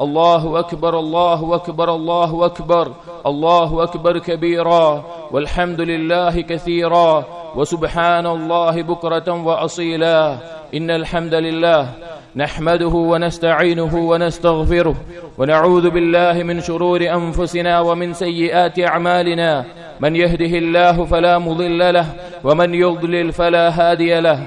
الله أكبر الله أكبر الله أكبر الله أكبر كبيرا والحمد لله كثيرا وسبحان الله بكرة وأصيلا إن الحمد لله نحمده ونستعينه ونستغفره ونعوذ بالله من شرور أنفسنا ومن سيئات أعمالنا من يهده الله فلا مضل له ومن يضلل فلا هادي له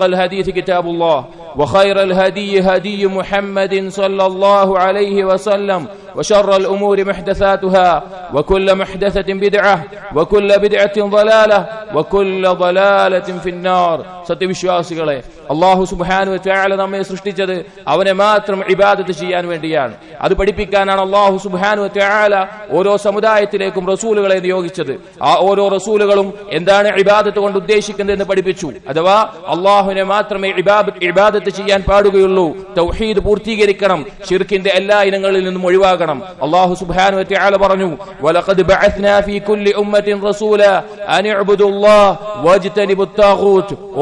الحديث كتاب الله وخير الهدي هدي محمد صلى الله عليه وسلم وشر الأمور محدثاتها وكل محدثة بدعة وكل بدعة ضلالة وكل ضلالة في النار സത്യവിശ്വാസികളെ അള്ളാഹു സുബാനു ചായാല നമ്മെ സൃഷ്ടിച്ചത് അവനെ മാത്രം ഇബാദത്ത് ചെയ്യാൻ വേണ്ടിയാണ് അത് പഠിപ്പിക്കാനാണ് അള്ളാഹു സുബാനു ചായാല ഓരോ സമുദായത്തിലേക്കും റസൂലുകളെ നിയോഗിച്ചത് ആ ഓരോ റസൂലുകളും എന്താണ് ഇബാദത്ത് കൊണ്ട് ഉദ്ദേശിക്കുന്നത് എന്ന് പഠിപ്പിച്ചു അഥവാ അള്ളാഹുവിനെ മാത്രമേ ഇബാദത്ത് ചെയ്യാൻ പാടുകയുള്ളൂ തൗഹീദ് പൂർത്തീകരിക്കണം ഷിർക്കിന്റെ എല്ലാ ഇനങ്ങളിൽ നിന്നും ഒഴിവാകണം അള്ളാഹു സുബാനു പറഞ്ഞു വലഖദ് ബഅത്നാ ഫീ കുല്ലി ഉമ്മത്തിൻ റസൂല അൻ ഇഅ്ബുദുല്ലാഹ് വജ്തനിബുത്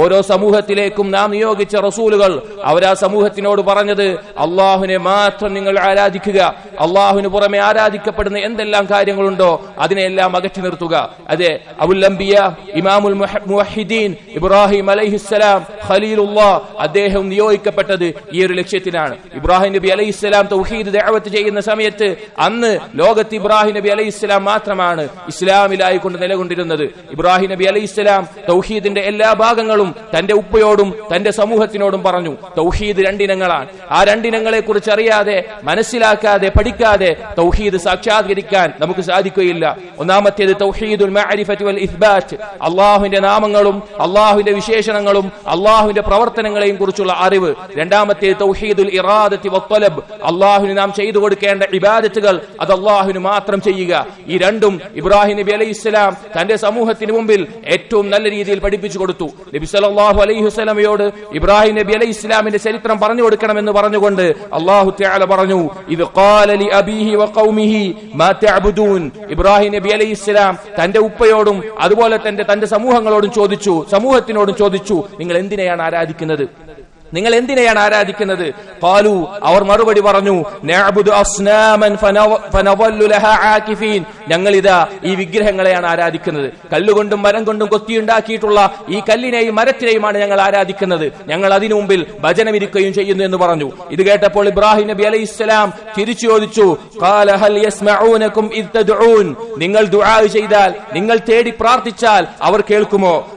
ഓരോ സമൂഹത്തിലേക്കും നാം നിയോഗിച്ച റസൂലുകൾ അവരാ സമൂഹത്തിനോട് പറഞ്ഞത് അള്ളാഹുവിനെ മാത്രം നിങ്ങൾ ആരാധിക്കുക അള്ളാഹുവിന് പുറമെ ആരാധിക്കപ്പെടുന്ന എന്തെല്ലാം കാര്യങ്ങളുണ്ടോ അതിനെല്ലാം അകറ്റി നിർത്തുക. അതെ അബുല്ലംബിയ ഇമാമുൽ മുഹിദ്ദീൻ ഇബ്രാഹിം അലൈഹിസ്സലാം ഖലീലുല്ലാ അദ്ദേഹം നിയോഗിക്കപ്പെട്ടത് ഈ ഒരു ലക്ഷ്യത്തിനാണ്. ഇബ്രാഹിം നബി അലൈഹിസ്സലാം തൗഹീദ് ദഅവത്ത് ചെയ്യുന്ന സമയത്ത് അന്ന് ലോകത്ത് ഇബ്രാഹിം നബി അലൈഹി ഇസ്ലാം മാത്രമാണ് ഇസ്ലാമിലായിക്കൊണ്ട് നിലകൊണ്ടിരുന്നത്. ഇബ്രാഹിം നബി അലൈഹി ഇസ്ലാം തൗഹീദിന്റെ എല്ലാ ഭാഗങ്ങളും തന്റെ ഉപ്പയോടും തന്റെ സമൂഹത്തിനോടും പറഞ്ഞു. തൗഹീദ് രണ്ടിനങ്ങളാണ്. ആ രണ്ടിനങ്ങളെ കുറിച്ച് അറിയാതെ മനസ്സിലാക്കാതെ പഠിക്കാതെ തൗഹീദ് സാക്ഷാത്കരിക്കാൻ നമുക്ക് സാധിക്കുകയില്ല. ഒന്നാമത്തേത് തൗഹീദുൽ വൽ അള്ളാഹുവിന്റെ നാമങ്ങളും അള്ളാഹുവിന്റെ വിശേഷണങ്ങളും അള്ളാഹുവിന്റെ പ്രവർത്തനങ്ങളെയും കുറിച്ചുള്ള അറിവ്. രണ്ടാമത്തേത് തൗഹീദുൽ ഇറാദത്തി വത്തലബ് അള്ളാഹുവിന് നാം ചെയ്തു കൊടുക്കേണ്ട ഇബാദത്തുകൾ അത് അള്ളാഹുവിന് മാത്രം ചെയ്യുക. ഈ രണ്ടും ഇബ്രാഹിം നബി അലൈഹി ഇസ്ലാം തന്റെ സമൂഹത്തിന് മുമ്പിൽ ഏറ്റവും നല്ല രീതിയിൽ പഠിപ്പിച്ചു കൊടുത്തു. നബി സല്ലല്ലാഹു അലൈഹി വസല്ലമയോട് ഇബ്രാഹിം നബി അലൈഹി ഇസ്ലാമിന്റെ ചരിത്രം പറഞ്ഞു കൊടുക്കണമെന്ന് പറഞ്ഞുകൊണ്ട് അള്ളാഹു ത്യാല പറഞ്ഞു ഇത് ഇബ്രാഹിം നബി അലൈഹി ഇസ്ലാം തന്റെ ഉപ്പയോടും അതുപോലെ തന്റെ തന്റെ സമൂഹങ്ങളോടും ചോദിച്ചു സമൂഹത്തിനോടും ചോദിച്ചു നിങ്ങൾ എന്തിനെയാണ് ആരാധിക്കുന്നത്? നിങ്ങൾ എന്തിനെയാണ് ആരാധിക്കുന്നത്? പാലു അവർ മറുപടി പറഞ്ഞു ഞങ്ങൾ ഇതാ ഈ വിഗ്രഹങ്ങളെയാണ് ആരാധിക്കുന്നത്. കല്ലുകൊണ്ടും മരം കൊണ്ടും കൊത്തിയുണ്ടാക്കിയിട്ടുള്ള ഈ കല്ലിനെയും മരത്തിനെയുമാണ് ഞങ്ങൾ ആരാധിക്കുന്നത്. ഞങ്ങൾ അതിനു മുമ്പിൽ ഭജനമിരിക്കുകയും ചെയ്യുന്നു എന്ന് പറഞ്ഞു. ഇത് കേട്ടപ്പോൾ ഇബ്രാഹിം നബി അലൈഹി ഇസ്ലാം തിരിച്ചു ചോദിച്ചു നിങ്ങൾ ദുആ ചെയ്താൽ നിങ്ങൾ തേടി പ്രാർത്ഥിച്ചാൽ അവർ കേൾക്കുമോ?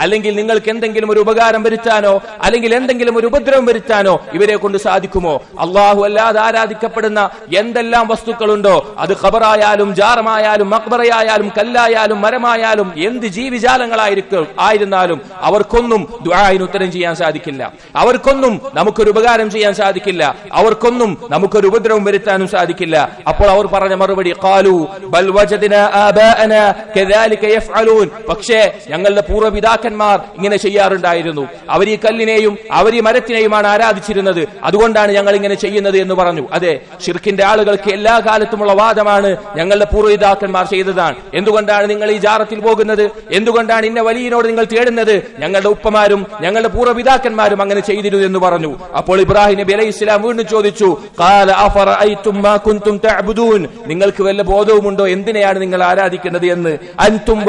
അല്ലെങ്കിൽ നിങ്ങൾക്ക് എന്തെങ്കിലും ഒരു ഉപകാരം ഉപകാരം വരുത്താനോ അല്ലെങ്കിൽ എന്തെങ്കിലും ഒരു ഉപദ്രവം വരുത്താനോ ഇവരെ കൊണ്ട് സാധിക്കുമോ? അള്ളാഹു അല്ലാതെ ആരാധിക്കപ്പെടുന്ന എന്തെല്ലാം വസ്തുക്കളുണ്ടോ? അത് ഖബറായാലും ജാറമായാലും മക്ബറയായാലും കല്ലായാലും മരമായാലും എന്ത് ജീവിജാലങ്ങളായിരിക്കും ആയിരുന്നാലും അവർക്കൊന്നും ദുആന് ഉത്തരം ചെയ്യാൻ സാധിക്കില്ല. അവർക്കൊന്നും നമുക്കൊരു ഉപകാരം ചെയ്യാൻ സാധിക്കില്ല. അവർക്കൊന്നും നമുക്കൊരു ഉപദ്രവം വരുത്താനും സാധിക്കില്ല. അപ്പോൾ അവർ പറഞ്ഞ മറുപടി കാലു ബൽ പക്ഷേ ഞങ്ങളുടെ പൂർവപിതാക്കന്മാർ ഇങ്ങനെ ചെയ്യാറുണ്ടായിരുന്നു. ഉണ്ടായിരുന്നു അവർ ഈ കല്ലിനെയും അവർ ഈ മരത്തിനെയുമാണ് ആരാധിച്ചിരുന്നത്. അതുകൊണ്ടാണ് ഞങ്ങൾ ഇങ്ങനെ ചെയ്യുന്നത് എന്ന് പറഞ്ഞു. അതെ ഷിർക്കിന്റെ ആളുകൾക്ക് എല്ലാ കാലത്തുമുള്ള വാദമാണ് ഞങ്ങളുടെ പൂർവപിതാക്കന്മാർ ചെയ്തതാണ്. എന്തുകൊണ്ടാണ് നിങ്ങൾ ഈ ജാറത്തിൽ പോകുന്നത്? എന്തുകൊണ്ടാണ് ഇന്ന വലിയനോട് നിങ്ങൾ തേടുന്നത്? ഞങ്ങളുടെ ഉപ്പമാരും ഞങ്ങളുടെ പൂർവപിതാക്കന്മാരും അങ്ങനെ ചെയ്തിരുന്നു എന്ന് പറഞ്ഞു. അപ്പോൾ ഇബ്രാഹിം നബി അലൈഹി ഇസ്ലാം വീണ്ടും ചോദിച്ചു "ഖാല അഫറഅയ്തും മാ കുൻതും തഅബുദൂൻ? നിങ്ങൾക്ക് വല്ല ബോധവുമുണ്ടോ? എന്തിനെയാണ് നിങ്ങൾ ആരാധിക്കുന്നത് എന്ന്? അൻതും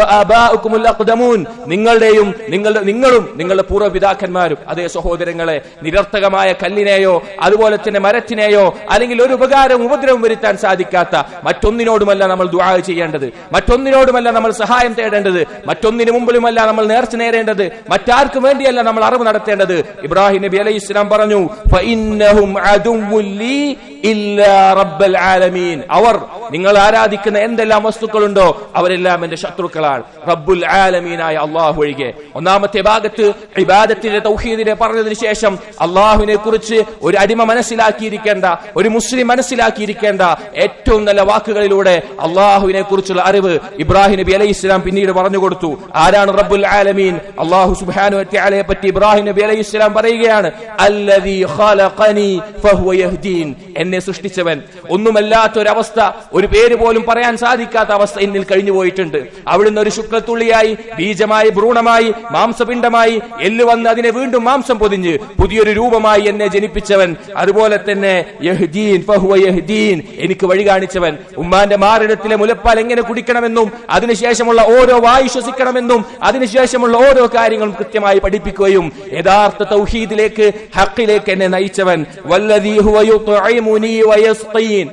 നിങ്ങളുടെയും നിങ്ങളുടെ നിങ്ങളും നിങ്ങളുടെ പൂർവപിതാക്കന്മാരും അതേ സഹോദരങ്ങളെ നിരർത്ഥകമായ കല്ലിനെയോ അതുപോലെ തന്നെ മരത്തിനെയോ അല്ലെങ്കിൽ ഒരു ഉപകാരം ഉപദ്രവം വരുത്താൻ സാധിക്കാത്ത മറ്റൊന്നിനോടുമല്ല നമ്മൾ ദുആ ചെയ്യേണ്ടത്. മറ്റൊന്നിനോടുമല്ല നമ്മൾ സഹായം തേടേണ്ടത്. മറ്റൊന്നിനു മുമ്പിലുമല്ല നമ്മൾ നേർച്ച നേരേണ്ടത്. മറ്റാർക്കും വേണ്ടിയല്ല നമ്മൾ അറിവ് നടത്തേണ്ടത്. ഇബ്രാഹിം നബി അലൈഹി ഇസ്ലാം പറഞ്ഞു "ഫഇന്നഹും അദുവ്വുൻ ലീ ഇല്ലാ റബ്ബൽ ആലമീൻ. അവർ നിങ്ങൾ ആരാധിക്കുന്ന എന്തെല്ലാം വസ്തുക്കളുണ്ടോ അവരെല്ലാം എന്റെ ശത്രുക്കളാണ്. റബ്ബുൽ ആലമീനായ അള്ളാഹു ഒഴികെ. ഒന്നാമത്തെ ഭാഗത്ത് ഇബാദത്തിന്റെ തൗഹീദിനെ പറഞ്ഞതിന് ശേഷം അള്ളാഹുവിനെ കുറിച്ച് ഒരു അടിമ മനസ്സിലാക്കിയിരിക്കേണ്ട ഒരു മുസ്ലിം മനസ്സിലാക്കിയിരിക്കേണ്ട ഏറ്റവും നല്ല വാക്കുകളിലൂടെ അള്ളാഹുവിനെ കുറിച്ചുള്ള അറിവ് ഇബ്രാഹിം നബി അലൈഹി ഇസ്ലാം പിന്നീട് പറഞ്ഞു കൊടുത്തു. ആരാണ് റബ്ബുൽ ആലമീൻ? അള്ളാഹു സുബ്ഹാനഹു വതആലയെ പറ്റി ഇബ്രാഹിം നബി അലൈഹി ഇസ്ലാം പറയുകയാണ് അല്ലദീ എന്നെ സൃഷ്ടിച്ചവൻ. ഒന്നുമല്ലാത്ത ഒരവസ്ഥ ഒരു പേര് പോലും പറയാൻ സാധിക്കാത്ത അവസ്ഥ എന്നിൽ കഴിഞ്ഞു പോയിട്ടുണ്ട്. അവിടുന്ന് ഒരു ശുക്ലത്തുള്ളിയായി ബീജമായി ഭ്രൂണമായി മാംസപിണ്ഡമായി എല്ല് വന്ന് അതിനെ വീണ്ടും മാംസം പൊതിഞ്ഞ് പുതിയൊരു രൂപമായി എന്നെ ജനിപ്പിച്ചവൻ. അതുപോലെ തന്നെ യഹ്ദീൻ എനിക്ക് വഴി കാണിച്ചവൻ. ഉമ്മാന്റെ മാറിടത്തിലെ മുലപ്പാൽ എങ്ങനെ കുടിക്കണമെന്നും അതിനുശേഷമുള്ള ഓരോ വായു ശ്വസിക്കണമെന്നും അതിനുശേഷമുള്ള ഓരോ കാര്യങ്ങളും കൃത്യമായി പഠിപ്പിക്കുകയും യഥാർത്ഥ തൗഹീദിലേക്ക് ഹക്കിലേക്ക് എന്നെ നയിച്ചവൻ. വയസ്ഖീൻ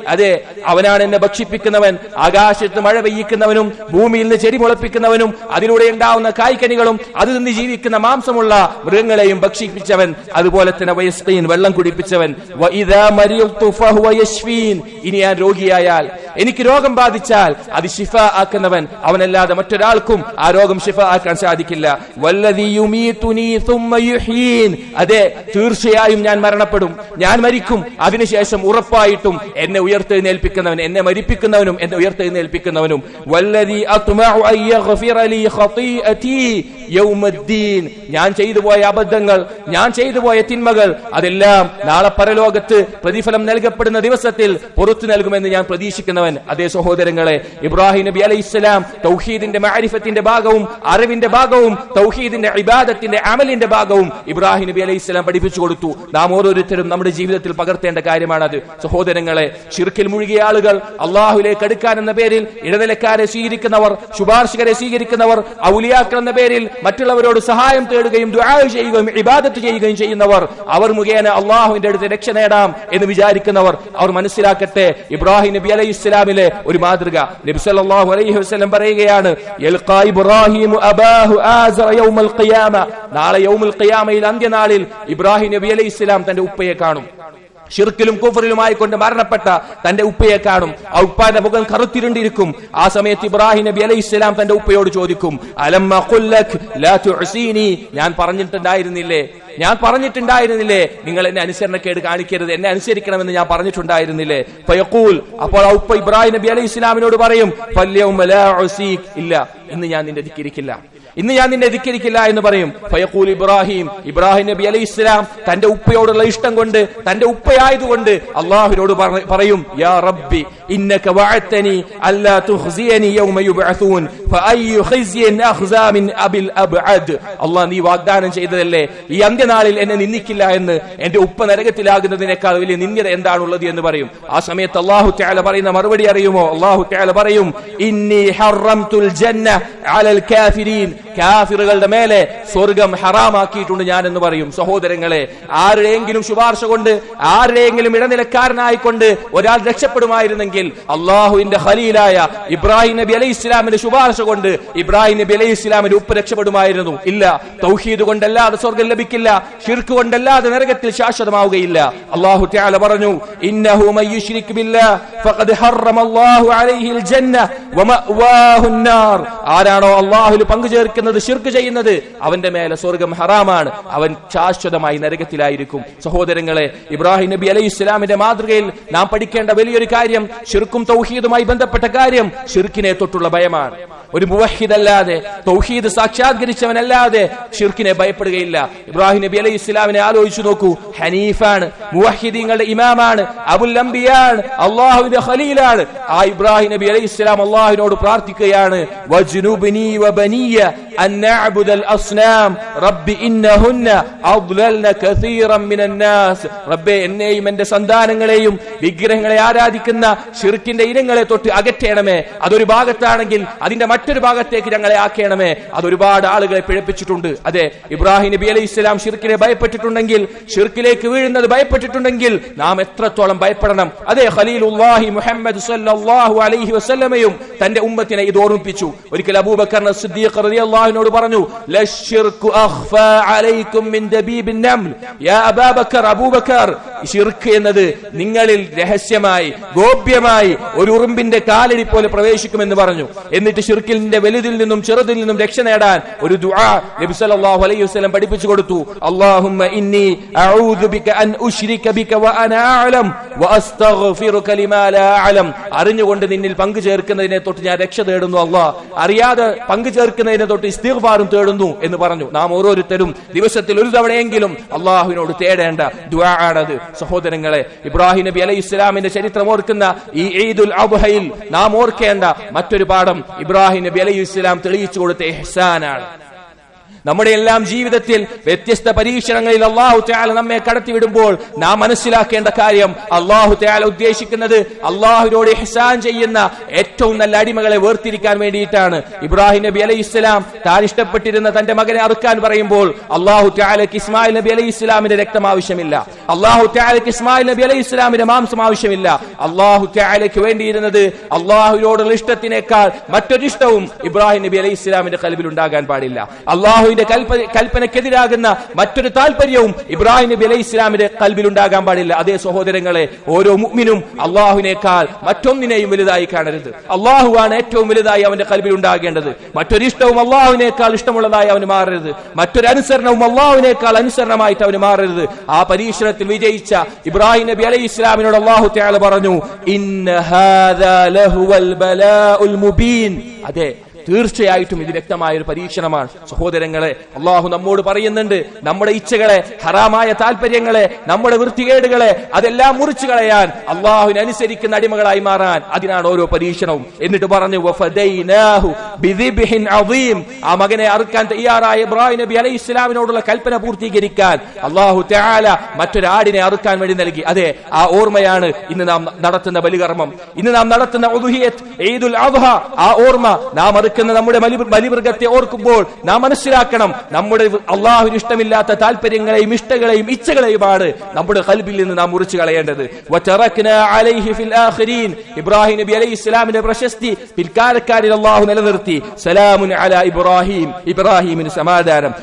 അതെ അവനാണ് എന്നെ ഭക്ഷിപ്പിക്കുന്നവൻ. ആകാശത്ത് മഴ പെയ്യിക്കുന്നവനും ഭൂമിയിൽ നിന്ന് ചെടി മുളപ്പിക്കുന്നവനും അതിലൂടെ ഉണ്ടാവുന്ന കായ്ക്കനികളും അത് നിന്ന് ജീവിക്കുന്ന മാംസമുള്ള മൃഗങ്ങളെയും ഭക്ഷിപ്പിച്ചവൻ. അതുപോലെ തന്നെ വയസ്തീൻ വെള്ളം കുടിപ്പിച്ചവൻ. ഇനി ഞാൻ രോഗിയായാൽ എനിക്ക് രോഗം ബാധിച്ചാൽ അത് ഷിഫ ആക്കുന്നവൻ. അവനല്ലാതെ മറ്റൊരാൾക്കും ആ രോഗം ഷിഫ ആക്കാൻ സാധിക്കില്ല. അതെ തീർച്ചയായും ഞാൻ മരണപ്പെടും. ഞാൻ മരിക്കും. അതിനുശേഷം ഉറപ്പായിട്ടും എന്നെ ഉയർത്തെഴുന്നേൽപ്പിക്കുന്നവൻ എന്നെ മരിപ്പിക്കുന്നവനും എന്നെ ഉയർത്തെഴുന്നേൽപ്പിക്കുന്നവനും. ഞാൻ ചെയ്തു പോയ അബദ്ധങ്ങൾ ഞാൻ ചെയ്തു പോയ തിന്മകൾ അതെല്ലാം നാളെ പരലോകത്ത് പ്രതിഫലം നൽകപ്പെടുന്ന ദിവസത്തിൽ പുറത്തു നൽകുമെന്ന് ഞാൻ പ്രതീക്ഷിക്കുന്നവൻ അതേ സഹോദരങ്ങളെ ഇബ്രാഹിം നബി അലൈഹി ഇസ്ലാം തൗഹീദിന്റെ മാരിഫത്തിന്റെ ഭാഗവും അറിവിന്റെ ഭാഗവും തൗഹീദിന്റെ ഇബാദത്തിന്റെ അമലിന്റെ ഭാഗവും ഇബ്രാഹിം നബി അലൈഹി ഇസ്ലാം പഠിപ്പിച്ചു കൊടുത്തു. നാം ഓരോരുത്തരും നമ്മുടെ ജീവിതത്തിൽ പകർത്തേണ്ട കാര്യമാണത്. സഹോദരങ്ങളെ ഷിർക്കിൽ മുഴുകിയ ആളുകൾ അള്ളാഹുലേക്ക് എടുക്കാൻ എന്ന പേരിൽ ഇടനിലക്കാരെ സ്വീകരിക്കുന്നവർ ശുപാർശകരെ സ്വീകരിക്കുന്നവർ ഔലിയാക്കൾ എന്ന പേരിൽ മറ്റുള്ളവരോട് സഹായം തേടുകയും ദുആ ചെയ്യുകയും ഇബാദത്ത് ചെയ്യുകയും ചെയ്യുന്നവർ അവർ മുഖേന അള്ളാഹുവിന്റെ അടുത്ത് രക്ഷ നേടാം എന്ന് വിചാരിക്കുന്നവർ അവർ മനസ്സിലാക്കട്ടെ ഇബ്രാഹിം നബി അലൈഹി ഇസ്ലാമിലെ ഒരു മാതൃക. നബി സല്ലല്ലാഹു അലൈഹി വസല്ലം പറയുകയാണ് നാളെ യൗമുൽ ഖിയാമയിൽ അന്ത്യനാളിൽ ഇബ്രാഹിം നബി അലൈഹി ഇസ്ലാം തന്റെ ഉപ്പയെ കാണും. ഷിർക്കിലും കുഫറിലുമായി കൊണ്ട് മരണപ്പെട്ട തന്റെ ഉപ്പയെ കാണും. ആ ഉപ്പാന്റെ മുഖം കറുത്തിരുണ്ടിരിക്കും. ആ സമയത്ത് ഇബ്രാഹിം നബി അലൈഹി ഇസ്ലാം തന്റെ ഉപ്പയോട് ചോദിക്കും ഞാൻ പറഞ്ഞിട്ടുണ്ടായിരുന്നില്ലേ? ഞാൻ പറഞ്ഞിട്ടുണ്ടായിരുന്നില്ലേ? നിങ്ങൾ എന്നെ അനുസരണക്കേട് കാണിക്കരുത്. എന്നെ അനുസരിക്കണമെന്ന് ഞാൻ പറഞ്ഞിട്ടുണ്ടായിരുന്നില്ലേ? ഫയഖൂൽ. അപ്പോൾ ഉപ്പ ഇബ്രാഹിം നബി അലൈഹി ഇസ്ലാമിനോട് പറയും ഇല്ല ഇന്ന് ഞാൻ നിന്റെ ധിക്കരിക്കില്ല ഇന്ന് ഞാൻ നിന്നെ ധിക്കരിക്കില്ല എന്ന് പറയും. ഫയഖൂൽ ഇബ്രാഹിം ഇബ്രാഹിം നബി അലൈഹി ഇസ്ലാം തന്റെ ഉപ്പയോടുള്ള ഇഷ്ടം കൊണ്ട് തന്റെ ഉപ്പയായതുകൊണ്ട് അള്ളാഹുവിനോട് പറയും യാ റബ്ബി ഇന്നക وعدتني അല്ലാ تخزيني يوم يبعثون ഫഅയ്യു خزي അഖ്സാ من അബിൽ അബ്അദ് الله നീ വാഗ്ദാനം ചെയ്തതല്ലേ? ഈ അന്ത്യനാളിൽ എന്നെ നിന്ദിക്കില്ല എന്ന് എന്റെ ഉപ്പ നരകത്തിലാകുന്നതിനേക്കാൾ വലിയ നിന്ദ്യത എന്താണുള്ളത് എന്ന് പറയും. ആ സമയത്ത് അള്ളാഹു തആല പറയുന്ന മറുപടി അറിയുമോ? അള്ളാഹു തആല പറയും ഇന്നി കാഫിറുകളുടെ മേലെ സ്വർഗം ഹറാമാക്കിയിട്ടുണ്ട് ഞാൻ എന്ന് പറയും. സഹോദരങ്ങളെ ആരുടെയെങ്കിലും ശുപാർശ കൊണ്ട് ആരുടെയെങ്കിലും ഇടനിലക്കാരനായിക്കൊണ്ട് ഒരാൾ രക്ഷപ്പെടുമായിരുന്നെങ്കിൽ അള്ളാഹുവിന്റെ ഖലീലായ ഇബ്രാഹിം നബി അലൈഹി ഇസ്ലാമിന്റെ ശുപാർശ കൊണ്ട് ഇബ്രാഹിം നബി അലൈഹി ഇസ്ലാമിന്റെ ഉപ്പ് രക്ഷപ്പെടുമായിരുന്നു ഇല്ല തൗഹീദ് കൊണ്ടല്ലാതെ സ്വർഗം ലഭിക്കില്ല ഷിർക്ക് കൊണ്ടല്ലാതെ നരകത്തിൽ ശാശ്വതമാവുകയില്ല അള്ളാഹു തആല പറഞ്ഞു ഇന്നഹു മൻ യുശ്രിക് ബില്ലാഹ് ഫഖദ് ഹറമ അല്ലാഹു അലൈഹിൽ ജന്ന വമഅവാഹു النار ആരാണോ അള്ളാഹുൽ പങ്കു ചേർക്കുന്നത് ഷിർക്ക് ചെയ്യുന്നത് അവന്റെ മേലെ സ്വർഗം ഹറാമാണ് അവൻ ശാശ്വതമായി നരകത്തിലായിരിക്കും സഹോദരങ്ങളെ ഇബ്രാഹിം നബി അലൈഹി ഇസ്ലാമിന്റെ മാതൃകയിൽ നാം പഠിക്കേണ്ട വലിയൊരു കാര്യം ഷിർക്കും തൗഹീദുമായി ബന്ധപ്പെട്ട കാര്യം ഷിർക്കിനെ തൊട്ടുള്ള ഭയമാണ്. ഒരു മുവഹിദല്ലാതെ തൗഹീദ് സാക്ഷാത്കരിച്ചവനല്ലാതെ ഷിർക്കിനെ ഭയപ്പെടുകയില്ല. ഇബ്രാഹിം നബി അലൈഹി ഇസ്ലാമിനെ ആലോചിച്ചു നോക്കൂ. ഹനീഫാണ് മുവഹിദീങ്ങളുടെ ഇമാമാണ് അബുൽ അംബിയാണ് അള്ളാഹുവിന്റെ ഖലീലാണ്. ആ ഇബ്രാഹിം നബി അലൈഹി ഇസ്ലാം അള്ളാഹുവിനോട് പ്രാർത്ഥിക്കുകയാണ്. വജ്നുബ്നി വബനിയ അൻ നഅ്ബുദൽ അസ്നാം. റബ്ബി ഇന്നഹുന്ന അദ്ലൽന കസീറൻ മിനൻ നാസ്. റബ്ബേ എന്നെയും എന്റെ സന്താനങ്ങളെയും വിഗ്രഹങ്ങളെ ആരാധിക്കുന്ന ഷിർക്കിന്റെ ഇനങ്ങളെ തൊട്ട് അകറ്റണമേ. അതൊരു ഭാഗത്താണെങ്കിൽ അതിന്റെ മറ്റൊരു ഭാഗത്തേക്ക് ഞങ്ങളെ ആക്കണമേ. അതൊരുപാട് ആളുകളെ പിഴപ്പിച്ചിട്ടുണ്ട്. അതെ ഇബ്രാഹിം നബി അലൈഹി ഇസ്ലാം ഷിർക്കിനെ ഭയപ്പെട്ടിട്ടുണ്ടെങ്കിൽ ഷിർക്കിലേക്ക് വീഴുന്നത് ഭയപ്പെട്ടിട്ടുണ്ടെങ്കിൽ നാം എത്രത്തോളം ഭയപ്പെടണം. അതെ ഖലീലുല്ലാഹി മുഹമ്മദ് സല്ലല്ലാഹു അലൈഹി വസല്ലമയും തന്റെ ഉമ്മത്തിനെ ഇത് ഓർമ്മിപ്പിച്ചു. ഒരിക്കൽ അബൂബക്കർ സിദ്ദീഖ് റളിയല്ലാഹുവിനോട് പറഞ്ഞു ലശ്ശിർക്കു അഖ്ഫാ അലൈക്കും മിൻ ദബീബിൻ നംൽ. യാ അബൂബക്കർ അബൂബക്കർ ഷിർക്ക് എന്നത് നിങ്ങളിൽ രഹസ്യമായി ഗോപ്യമായി ഒരു ഉറുമ്പിന്റെ കാലടി പോലെ പ്രവേശിക്കുമെന്ന് പറഞ്ഞു. എന്നിട്ട് ഷിർക്കിലിന്റെ വലുതിൽ നിന്നും ചെറുതിൽ നിന്നും രക്ഷ നേടാൻ ഒരു ദുആ നബി സല്ലല്ലാഹു അലൈഹി വസല്ലം പഠിപ്പിച്ചു കൊടുത്തു. അല്ലാഹുമ്മ ഇന്നി അഊദു ബിക അൻ ബിക വ ലിമാ ലാ അറിഞ്ഞുകൊണ്ട് നിന്നിൽ പങ്കു ചേർക്കുന്നതിനെ തൊട്ട് ഞാൻ രക്ഷ തേടുന്നു അല്ലാഹ്. അറിയാതെ പങ്കു ചേർക്കുന്നതിനെ തൊട്ട് ഇസ്തിഗ്ഫാറും തേടുന്നു എന്ന് പറഞ്ഞു. നാം ഓരോരുത്തരും ദിവസത്തിൽ ഒരു തവണയെങ്കിലും അള്ളാഹുവിനോട് തേടേണ്ട ദുആ ആണത്. സഹോദരങ്ങളെ ഇബ്രാഹിം നബി അലൈഹി ഇസ്ലാമിന്റെ ചരിത്രം ഓർക്കുന്ന ഈ ഈദുൽ അബ്ഹയിൽ നാം ഓർക്കേണ്ട മറ്റൊരു പാഠം ഇബ്രാഹിം നബി അലൈഹി ഇസ്ലാം തെളിയിച്ചു കൊടുത്ത ഇഹ്സാനാണ്. നമ്മുടെ എല്ലാം ജീവിതത്തിൽ വ്യത്യസ്ത പരീക്ഷണങ്ങളിൽ അള്ളാഹു ത്യാല നമ്മെ കടത്തിവിടുമ്പോൾ നാം മനസ്സിലാക്കേണ്ട കാര്യം അള്ളാഹു ത്യാല ഉദ്ദേശിക്കുന്നത് അള്ളാഹുവിനോട് ഇഹ്സാൻ ചെയ്യുന്ന ഏറ്റവും നല്ല അടിമകളെ വേർതിരിക്കാൻ വേണ്ടിയിട്ടാണ്. ഇബ്രാഹിം നബി അലൈഹി ഇസ്ലാം താൻ ഇഷ്ടപ്പെട്ടിരുന്ന തന്റെ മകനെ അറുക്കാൻ പറയുമ്പോൾ അള്ളാഹു ത്യാലക്ക് ഇസ്മായിൽ നബി അലൈഹി ഇസ്ലാമിന്റെ രക്തം ആവശ്യമില്ല. അള്ളാഹു ത്യാലക്ക് ഇസ്മായിൽ നബി അലൈഹി ഇസ്ലാമിന്റെ മാംസം ആവശ്യമില്ല. അള്ളാഹു ത്യാലയ്ക്ക് വേണ്ടിയിരുന്നത് അള്ളാഹുവിനോടുള്ള ഇഷ്ടത്തിനേക്കാൾ മറ്റൊരിഷ്ടവും ഇബ്രാഹിം നബി അലൈഹി ഇസ്ലാമിന്റെ കലവിൽ ഉണ്ടാകാൻ പാടില്ല. അള്ളാഹുവിന്റെ കൽപ്പ കൽപ്പനക്കെതിരാകുന്ന മറ്റൊരു താല്പര്യവും ഇബ്രാഹിം നബി അലൈഹി ഇസ്ലാമിന്റെ കൽവിൽ ഉണ്ടാകാൻ പാടില്ല. അതേ സഹോദരങ്ങളെ ഓരോ മുഗ്മിനും അള്ളാഹുവിനേക്കാൾ മറ്റൊന്നിനെയും വലുതായി കാണരുത്. അള്ളാഹുവാണ് ഏറ്റവും വലുതായി അവന്റെ കൽവിൽ ഉണ്ടാകേണ്ടത് മറ്റൊരു ഇഷ്ടവും അള്ളാഹുവിനേക്കാൾ ഇഷ്ടമുള്ളതായി അവന് മാറരുത്. മറ്റൊരു അനുസരണവും അള്ളാഹുവിനേക്കാൾ അനുസരണമായിട്ട് അവന് മാറരുത്. ആ പരീക്ഷണത്തിൽ വിജയിച്ച ഇബ്രാഹിം നബി അലൈഹി ഇസ്ലാമിനോട് അള്ളാഹു ത്യാൾ പറഞ്ഞു അതെ തീർച്ചയായിട്ടും ഇത് വ്യക്തമായ ഒരു പരീക്ഷണമാണ്. സഹോദരങ്ങളെ അള്ളാഹു നമ്മോട് പറയുന്നുണ്ട് നമ്മുടെ ഇച്ഛകളെ ഹറാമായ താല്പര്യങ്ങളെ നമ്മുടെ വൃത്തികേടുകളെ അതെല്ലാം മുറിച്ചു കളയാൻ അള്ളാഹുവിനെ അനുസരിക്കുന്ന അടിമകളായി മാറാൻ അതിനാണ് ഓരോ പരീക്ഷണവും. എന്നിട്ട് പറഞ്ഞു. ആ മകനെ അറുക്കാൻ തയ്യാറായ ഇബ്രാഹിം നബി അലൈഹി ഇസ്ലാമിനോടുള്ള കൽപ്പന പൂർത്തീകരിക്കാൻ അള്ളാഹു തആല മറ്റൊരാടിനെ അറുക്കാൻ വേണ്ടി നൽകി. അതെ ആ ഓർമ്മയാണ് ഇന്ന് നാം നടത്തുന്ന ബലികർമ്മം. ഇന്ന് നാം നടത്തുന്ന ഈദുൽ ആ ഓർമ്മ നാം അറുക്കുന്ന നമ്മുടെ ബലി- ബലിമൃഗത്തെ ഓർക്കുമ്പോൾ നാം മനസ്സിലാക്കണം നമ്മുടെ അള്ളാഹുവിന് ഇഷ്ടമില്ലാത്ത താല്പര്യങ്ങളെയും ഇഷ്ടങ്ങളെയും ഇച്ഛകളെയുമാണ് നമ്മുടെ കൽബിൽ നിന്ന് നാം മുറിച്ചു കളയേണ്ടത്. ഇബ്രാഹിം നബി അലൈഹി ഇസ്ലാമിന്റെ പ്രശസ്തി പിൽക്കാലക്കാരിൽ അള്ളാഹു നിലനിർത്തി. സലാമുൻ അല ഇബ്രാഹിം. ഇബ്രാഹിമിന് സമാധാനം.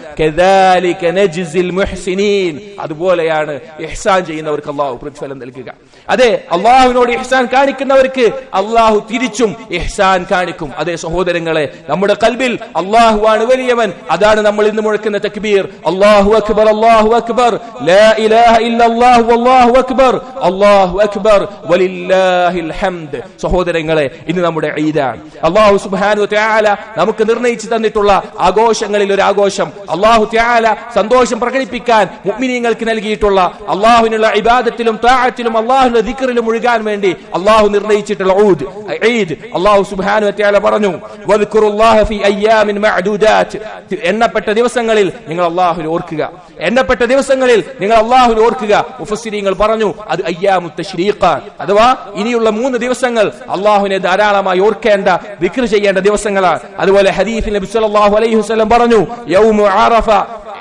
അതുപോലെയാണ് ഇഹ്സാൻ ചെയ്യുന്നവർക്ക് അള്ളാഹു പ്രതിഫലം നൽകുക. അതെ അള്ളാഹുവിനോട് ഇഹ്സാൻ കാണിക്കുന്നവർക്ക് അള്ളാഹു തിരിച്ചും ഇഹ്സാൻ കാണിക്കും. അതെ സഹോദരങ്ങളെ നമ്മുടെ കൽബിൽ അള്ളാഹുവാണ് വലിയവൻ. അതാണ് നമ്മൾ ഇന്ന് മുഴക്കുന്ന തക്ബീർ. അള്ളാഹു അക്ബർ അള്ളാഹു അക്ബർ. ലാ ഇലാഹ ഇല്ലല്ലാഹു വല്ലാഹു അക്ബർ. അള്ളാഹു അക്ബർ. വലില്ലാഹിൽ ഹംദ്. സഹോദരങ്ങളെ ഇന്ന് നമ്മുടെ ഈദാണ്. അള്ളാഹു സുബ്ഹാനഹു തആല നമുക്ക് നിർണയിച്ചു തന്നിട്ടുള്ള ആഘോഷങ്ങളിൽ ഒരു ആഘോഷം. അള്ളാഹു തആല സന്തോഷം പ്രകടിപ്പിക്കാൻ മുഅ്മിനീങ്ങൾക്ക് നൽകിയിട്ടുള്ള അള്ളാഹുവിനുള്ള ഇബാദത്തിലും താഴത്തിലും അള്ളാഹുവിന്റെ ദിക്റിലും മുഴുകാൻ വേണ്ടി അള്ളാഹു നിർണയിച്ചിട്ടുള്ള ഊദ് ഈദ്. അള്ളാഹു സുബ്ഹാനഹു വതആല പറഞ്ഞു എണ്ണപ്പെട്ട ദിവസങ്ങളിൽ നിങ്ങൾ അള്ളാഹുൽ ഓർക്കുക. എണ്ണപ്പെട്ട ദിവസങ്ങളിൽ നിങ്ങൾ അള്ളാഹുൽ ഓർക്കുക. മുഫസ്സിരീങ്ങൾ പറഞ്ഞു അത് അയ്യാമുത്ത ശ്രീഖാൻ അഥവാ ഇനിയുള്ള മൂന്ന് ദിവസങ്ങൾ അള്ളാഹുവിനെ ധാരാളമായി ഓർക്കേണ്ട ദിക്ർ ചെയ്യേണ്ട ദിവസങ്ങളാണ്. അതുപോലെ ഹദീഫിൽ നബി സല്ലല്ലാഹു അലൈഹി വസല്ലം പറഞ്ഞു യൗമു ആറഫ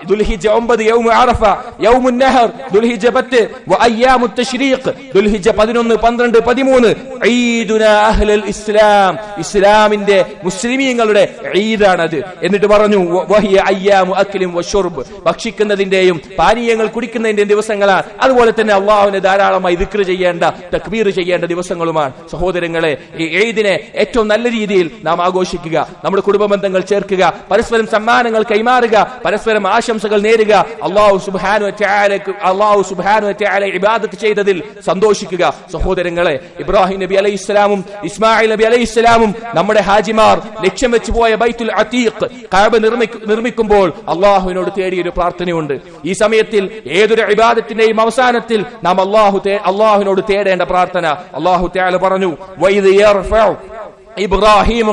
ദുൽഹിജ ഒമ്പത് യൗമ അറഫ യൗമു നഹർ ദുൽഹിജ പത്ത് വഅയ്യാമു തശ്രീഖ് ദുൽഹിജ പതിനൊന്ന് പന്ത്രണ്ട് പതിമൂന്ന്. ഈദുന അഹ്ലൽ ഇസ്ലാം. ഇസ്ലാമിന്റെ മുസ്ലിമീങ്ങളുടെ ഈദാണത്. എന്നിട്ട് പറഞ്ഞു വഹിയ അയ്യാമു അക്ലിം വശുർബ് ഭക്ഷിക്കുന്നതിന്റെയും പാനീയങ്ങൾ കുടിക്കുന്നതിന്റെയും ദിവസങ്ങളാണ്. അതുപോലെ തന്നെ അള്ളാഹുവിനെ ധാരാളമായി ദിക്ർ ചെയ്യേണ്ട തക്ബീർ ചെയ്യേണ്ട ദിവസങ്ങളുമാണ്. സഹോദരങ്ങളെ ഈ ഈദിനെ ഏറ്റവും നല്ല രീതിയിൽ നാം ആഘോഷിക്കുക. നമ്മുടെ കുടുംബ ബന്ധങ്ങൾ ചേർക്കുക. പരസ്പരം സമ്മാനങ്ങൾ കൈമാറുക. പരസ്പരം ആശ ആശംസകൾ നേരുക. അള്ളാഹു സുബാനു അള്ളാഹു സുബാനു ഇബാദത്ത് ചെയ്തതിൽ സന്തോഷിക്കുക. സഹോദരങ്ങളെ ഇബ്രാഹിം നബി അലൈഹി ഇസ്ലാമും ഇസ്മായിൽ നബി അലൈഹി ഇസ്ലാമും നമ്മുടെ ഹാജിമാർ ലക്ഷ്യം വെച്ച് പോയ ബൈത്തുൽ അതീഖ് കാബ നിർമ്മിക്കുമ്പോൾ അള്ളാഹുവിനോട് തേടിയൊരു പ്രാർത്ഥനയുണ്ട്. ഈ സമയത്തിൽ ഏതൊരു ഇബാദത്തിന്റെയും അവസാനത്തിൽ നാം അള്ളാഹു അള്ളാഹുവിനോട് തേടേണ്ട പ്രാർത്ഥന അള്ളാഹു പറഞ്ഞു ഇബ്രാഹിം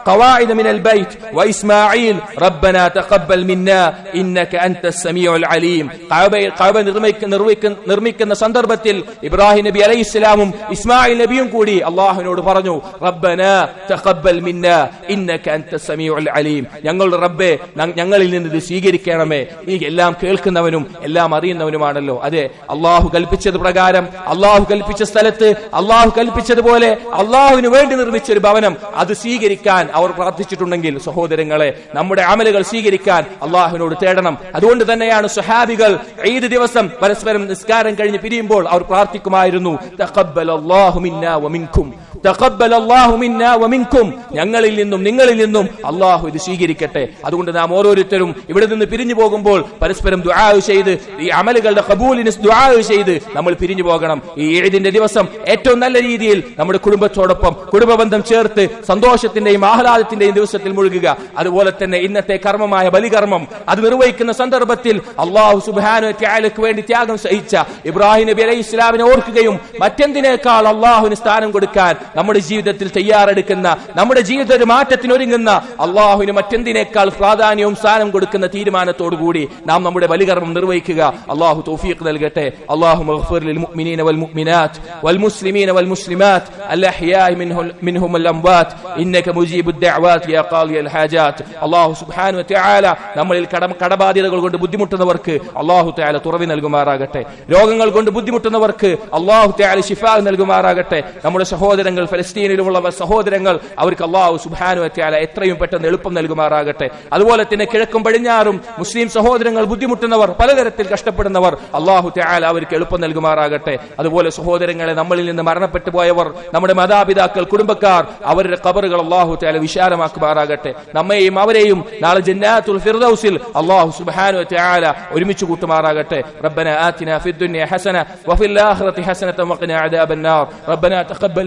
قواعد قواعد من البيت وإسماعيل ربنا تقبل منا إنك أنت السميع العليم قعبة قعبة നിർമ്മിക്ക നിർമ്മിക്ക- നിർമ്മിക്കുന്ന സന്ദർഭത്തിൽ ഇബ്രാഹിം നബി അലൈഹി ഇസ്ലാമും ഇസ്മായിൽ നബിയും കൂടി അള്ളാഹുവിനോട് പറഞ്ഞു റബ്ബന തഖബ്ബൽ മിന്ന ഇന്നക അൻത സമീഉൽ അലീം ഞങ്ങളുടെ റബ്ബേ ന- ഞങ്ങളിൽ നിന്ന് ഇത് സ്വീകരിക്കണമേ നീ എല്ലാം കേൾക്കുന്നവനും എല്ലാം അറിയുന്നവനുമാണല്ലോ അതെ അള്ളാഹു കൽപ്പിച്ചത് പ്രകാരം അള്ളാഹു കൽപ്പിച്ച സ്ഥലത്ത് അള്ളാഹു കൽപ്പിച്ചതുപോലെ അള്ളാഹുവിന് വേണ്ടി നിർമ്മിച്ച ഒരു ഭവനം അത് സ്വീകരിക്കാൻ അവർ പ്രാർത്ഥിച്ചിട്ടുണ്ടെങ്കിൽ സഹോദരങ്ങളെ നമ്മുടെ അമലുകൾ സ്വീകരിക്കാൻ അള്ളാഹുവിനോട് തേടണം. അതുകൊണ്ട് തന്നെയാണ് സുഹാബികൾ ഏത് ദിവസം പരസ്പരം നിസ്കാരം കഴിഞ്ഞ് പിരിയുമ്പോൾ അവർ പ്രാർത്ഥിക്കുമായിരുന്നു തഖബ്ബലല്ലാഹു മിന്നാ ഞങ്ങളിൽ നിന്നും നിങ്ങളിൽ നിന്നും അല്ലാഹു ഇത് സ്വീകരിക്കട്ടെ. അതുകൊണ്ട് നാം ഓരോരുത്തരും ഇവിടെ നിന്ന് പിരിഞ്ഞു പോകുമ്പോൾ പരസ്പരം ദുആ ചെയ്ത് ഈ അമലുകളുടെ കബൂലിന് ദുആ ചെയ്ത് നമ്മൾ പിരിഞ്ഞു പോകണം. ഈ ഈദിന്റെ ദിവസം ഏറ്റവും നല്ല രീതിയിൽ നമ്മുടെ കുടുംബത്തോടൊപ്പം കുടുംബബന്ധം ചേർത്ത് സന്തോഷത്തിന്റെയും ആഹ്ലാദത്തിന്റെയും ദിവസത്തിൽ മുഴുകുക. അതുപോലെ തന്നെ ഇന്നത്തെ കർമ്മമായ ബലികർമ്മം അത് നിർവഹിക്കുന്ന സന്ദർഭത്തിൽ അള്ളാഹു സുബാനുക്ക് വേണ്ടി ത്യാഗം സഹിച്ച ഇബ്രാഹിം നബി അലൈഹി ഇസ്ലാമിനെ ഓർക്കുകയും മറ്റെന്തിനേക്കാൾ അള്ളാഹുവിന് സ്ഥാനം കൊടുക്കാൻ നമ്മുടെ ജീവിതത്തിൽ തയ്യാറെടുക്കുന്ന നമ്മുടെ ജീവിത ഒരു മാറ്റത്തിന് ഒരുങ്ങുന്ന അള്ളാഹുവിന് മറ്റെന്തിനേക്കാൾ പ്രാധാന്യവും സ്ഥാനം കൊടുക്കുന്ന തീരുമാനത്തോടുകൂടി നാം നമ്മുടെ ബലികർമ്മം നിർവഹിക്കുക അള്ളാഹു തൗഫീഖ് നൽകട്ടെ അള്ളാഹു മഗ്ഫിർ ലിൽ മുഅ്മിനീന വൽ മുഅ്മിനാത്ത് വൽ മുസ്ലിമീന വൽ മുസ്ലിമാത്ത് الأحياء منهم منهم الأموات إنك مجيب الدعوات يا قاضي الحاجات അള്ളാഹു സുബ്ഹാനഹു വതആല നമ്മളിൽ കടം കടബാധ്യതകൾ കൊണ്ട് ബുദ്ധിമുട്ടുന്നവർക്ക് അള്ളാഹു തആല തുറവി നൽകുമാറാകട്ടെ രോഗങ്ങൾ കൊണ്ട് ബുദ്ധിമുട്ടുന്നവർക്ക് അള്ളാഹു തആല ശിഫാ നൽകുമാറാകട്ടെ നമ്മുടെ സഹോദരങ്ങൾ ഫലസ്തീനിലുമുള്ള സഹോദരങ്ങൾ അവർക്ക് അള്ളാഹു സുബ്ഹാനഹു വതആല എത്രയും പെട്ടെന്ന് എളുപ്പം നൽകുമാറാകട്ടെ അതുപോലെ തന്നെ കിഴക്കും പടിഞ്ഞാറും മുസ്ലിം സഹോദരങ്ങൾ ബുദ്ധിമുട്ടുന്നവർ പലതരത്തിൽ കഷ്ടപ്പെടുന്നവർ അള്ളാഹു തആല അവർക്ക് എളുപ്പം നൽകുമാറാകട്ടെ അതുപോലെ സഹോദരങ്ങളെ നമ്മളിൽ നിന്ന് മരണപ്പെട്ടു പോയവർ നമ്മുടെ മാതാപിതാക്കൾ കുടുംബക്കാർ അവരുടെ കബറുകൾ അള്ളാഹു തആല വിശാലമാക്കുമാറാകട്ടെ നമ്മെയും അവരെയും നാളെ ജന്നാത്തുൽ ഫിർദൗസിൽ അള്ളാഹു സുബ്ഹാനഹു വതആല ഒരുമിച്ച് കൂട്ടുമാറാകട്ടെ ربنا آتنا في الدنيا حسنة وفي الآخرة حسنة وقنا عذاب النار ربنا تقبل